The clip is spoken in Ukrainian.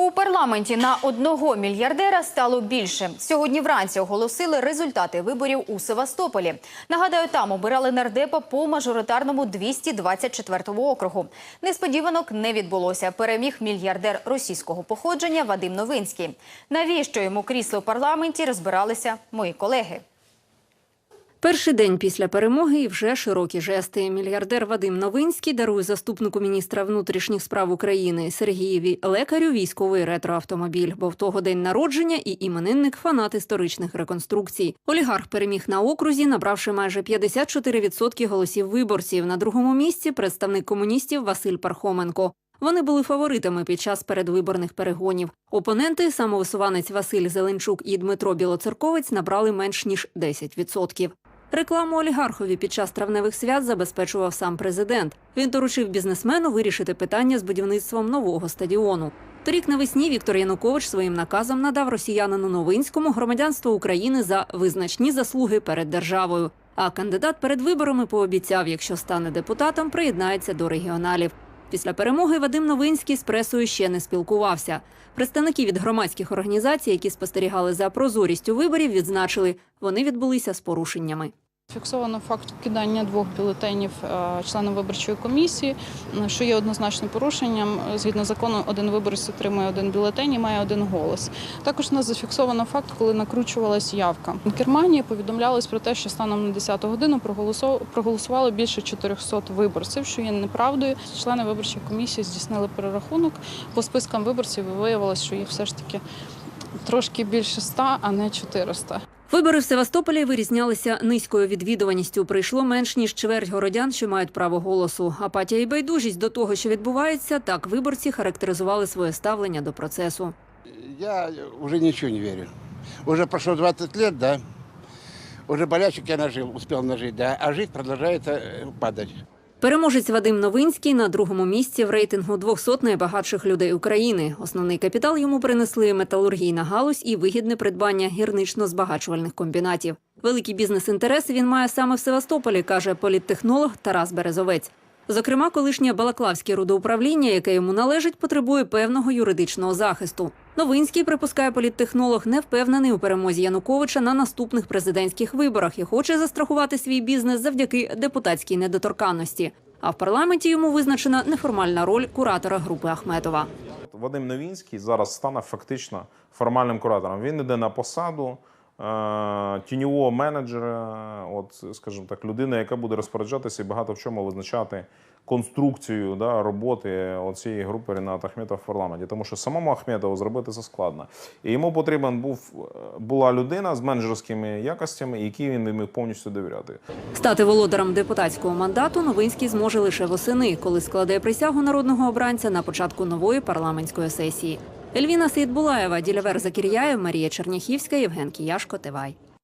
У парламенті на одного мільярдера стало більше. Сьогодні вранці оголосили результати виборів у Севастополі. Нагадаю, там обирали нардепа по мажоритарному 224 округу. Несподіванок не відбулося. Переміг мільярдер російського походження Вадим Новинський. Навіщо йому крісло в парламенті розбиралися мої колеги. Перший день після перемоги і вже широкі жести. Мільярдер Вадим Новинський дарує заступнику міністра внутрішніх справ України Сергієві лекарю військовий ретроавтомобіль, бо в того день народження і іменинник фанат історичних реконструкцій. Олігарх переміг на окрузі, набравши майже 54% голосів виборців. На другому місці представник комуністів Василь Пархоменко. Вони були фаворитами під час передвиборних перегонів. Опоненти самовисуванець Василь Зеленчук і Дмитро Білоцерковець набрали менш ніж 10%. Рекламу олігархові під час травневих свят забезпечував сам президент. Він доручив бізнесмену вирішити питання з будівництвом нового стадіону. Торік навесні Віктор Янукович своїм наказом надав росіянину Новинському громадянство України за визначні заслуги перед державою. А кандидат перед виборами пообіцяв, якщо стане депутатом, приєднається до регіоналів. Після перемоги Вадим Новинський з пресою ще не спілкувався. Представники від громадських організацій, які спостерігали за прозорістю виборів, відзначили, вони відбулися з порушеннями. Фіксовано факт вкидання двох бюлетенів е, членам виборчої комісії, що є однозначним порушенням. Згідно закону, один виборець отримує один бюлетень і має один голос. Також у нас зафіксовано факт, коли накручувалась явка. В Германії повідомлялось про те, що станом на 10 годину проголосувало більше 400 виборців, що є неправдою. Члени виборчої комісії здійснили перерахунок по спискам виборців. Виявилось, що їх все ж таки трошки більше 100, а не 400. Вибори в Севастополі вирізнялися низькою відвідуваністю. Прийшло менш ніж чверть городян, що мають право голосу. Апатія і байдужість до того, що відбувається, так виборці характеризували своє ставлення до процесу. Я уже ничего не верю. Уже прошло 20 лет, да. Уже болячек я нажил, успел нажить, да. А жизнь продолжает э, падать. Переможець Вадим Новинський на другому місці в рейтингу 200 найбагатших людей України. Основний капітал йому принесли металургійна галузь і вигідне придбання гірнично-збагачувальних комбінатів. Великі бізнес-інтереси він має саме в Севастополі, каже політтехнолог Тарас Березовець. Зокрема, колишнє Балаклавське рудоуправління, яке йому належить, потребує певного юридичного захисту. Новинський, припускає політтехнолог, не впевнений у перемозі Януковича на наступних президентських виборах і хоче застрахувати свій бізнес завдяки депутатській недоторканності. А в парламенті йому визначена неформальна роль куратора групи Ахметова. Вадим Новінський зараз стане фактично формальним куратором. Він йде на посаду тіньового менеджера, от, скажімо так, людина, яка буде розпоряджатися і багато в чому визначати конструкцію да, роботи цієї групи Ріната Ахметова в парламенті. Тому що самому Ахметову зробити це складно. І йому потрібен був була людина з менеджерськими якостями, якій він міг повністю довіряти. Стати володарем депутатського мандату Новинський зможе лише восени, коли складе присягу народного обранця на початку нової парламентської сесії. Ельвіна Сейдбулаєва, Ділявер Закіряєв, Марія Черняхівська, Євген Кіяшко, Тивай.